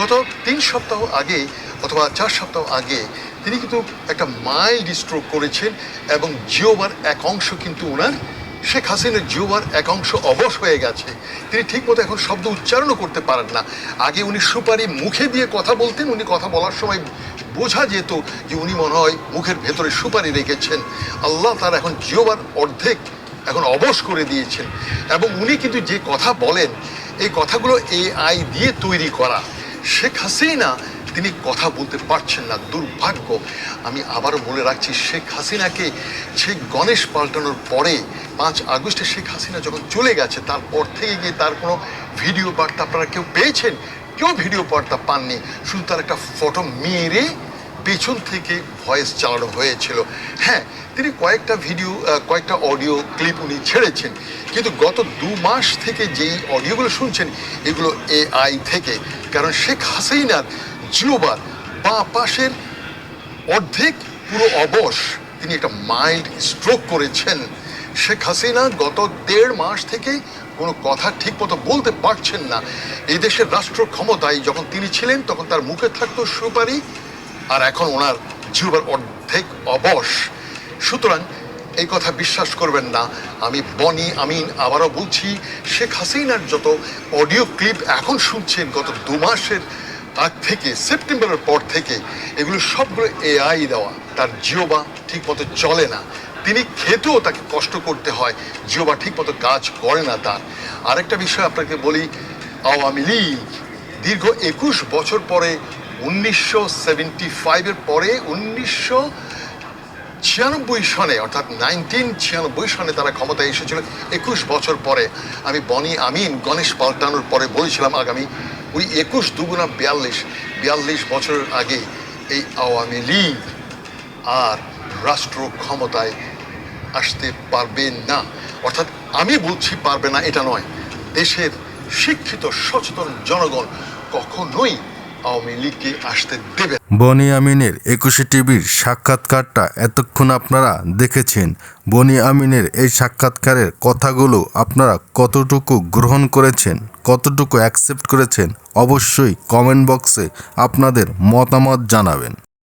গত তিন সপ্তাহ আগে অথবা চার সপ্তাহ আগে তিনি কিন্তু একটা মাইল্ড স্ট্রোক করেছেন এবং জিওবার এক অংশ কিন্তু ওনার, শেখ হাসিনার জিওবার এক অংশ অবশ হয়ে গেছে। তিনি ঠিকমতো এখন শব্দ উচ্চারণও করতে পারেন না। আগে উনি সুপারি মুখে দিয়ে কথা বলতেন, উনি কথা বলার সময় বোঝা যেত যে উনি মনে হয় মুখের ভেতরে সুপারি রেখেছেন। আল্লাহ তার এখন জিওবার অর্ধেক এখন অবশ করে দিয়েছেন। এবং উনি কিন্তু যে কথা বলেন, এই কথাগুলো এআই দিয়ে তৈরি করা। শেখ হাসিনা? তিনি কথা বলতে পারছেন না, দুর্ভাগ্য। আমি আবারও বলে রাখছি, শেখ হাসিনাকে সেই গণেশ পাল্টানোর পরে পাঁচ আগস্টে শেখ হাসিনা যখন চলে গেছে, তারপর থেকে গিয়ে তার কোনো ভিডিও বার্তা আপনারা কেউ পেয়েছেন? কেউ ভিডিও বার্তা পাননি। শুধু তার একটা ফটো মেরে পেছন থেকে ভয়েস চালানো হয়েছিল। হ্যাঁ তিনি কয়েকটা ভিডিও কয়েকটা অডিও ক্লিপ উনি ছেড়েছেন। কিন্তু গত দু মাস থেকে যেই অডিওগুলো শুনছেন, এগুলো এআই থেকে। কারণ শেখ হাসিনার জিওবার বাঁ পাশের অর্ধেক পুরো অবশ তিনি একটা মাইল্ড স্ট্রোক করেছেন। শেখ হাসিনা গত দেড় মাস থেকে কোনো কথা ঠিক মতো বলতে পারছেন না। এই দেশের রাষ্ট্র ক্ষমতায় যখন তিনি ছিলেন, তখন তার মুখে থাকতো সুপারি আর এখন ওনার জিহ্বার অর্ধেক অবশ। সুতরাং এই কথা বিশ্বাস করবেন না। আমি বনি আমিন আবারও বলছি, শেখ হাসিনার যত অডিও ক্লিপ এখন শুনছেন গত দু মাসের আগ থেকে, সেপ্টেম্বরের পর থেকে, এগুলো সবগুলো এআই দেওয়া। তার জিওবা ঠিক মতো চলে না। তিনি খেতেও তাকে কষ্ট করতে হয়। জিওবা ঠিক মতো কাজ করে না তার। আরেকটা বিষয় আপনাকে বলি, আওয়ামী লীগ দীর্ঘ একুশ বছর পরে উনিশশো সেভেন্টি ফাইভের পরে উনিশশো ছিয়ানব্বই সনে, অর্থাৎ নাইনটিন ছিয়ানব্বই সনে তারা ক্ষমতায় এসেছিল একুশ বছর পরে আমি বনি আমিন, গণেশ পাল্টানোর পরে বলেছিলাম আগামী ওই একুশ দুগুণা বিয়াল্লিশ বিয়াল্লিশ বছরের আগে এই আওয়ামী লীগ আর রাষ্ট্র ক্ষমতায় আসতে পারবে না। অর্থাৎ আমি বলছি পারবে না, এটা নয়। দেশের শিক্ষিত, সচেতন জনগণ কখনোই আওয়ামী লীগকে আসতে দেবে বনি আমিনের একুশে টিভির সাক্ষাৎকারটা এতক্ষণ আপনারা দেখেছেন। বনি আমিনের এই সাক্ষাৎকারের কথাগুলো আপনারা কতটুকু গ্রহণ করেছেন, কতটুকু অ্যাকসেপ্ট করেছেন, অবশ্যই কমেন্ট বক্সে আপনাদের মতামত জানাবেন।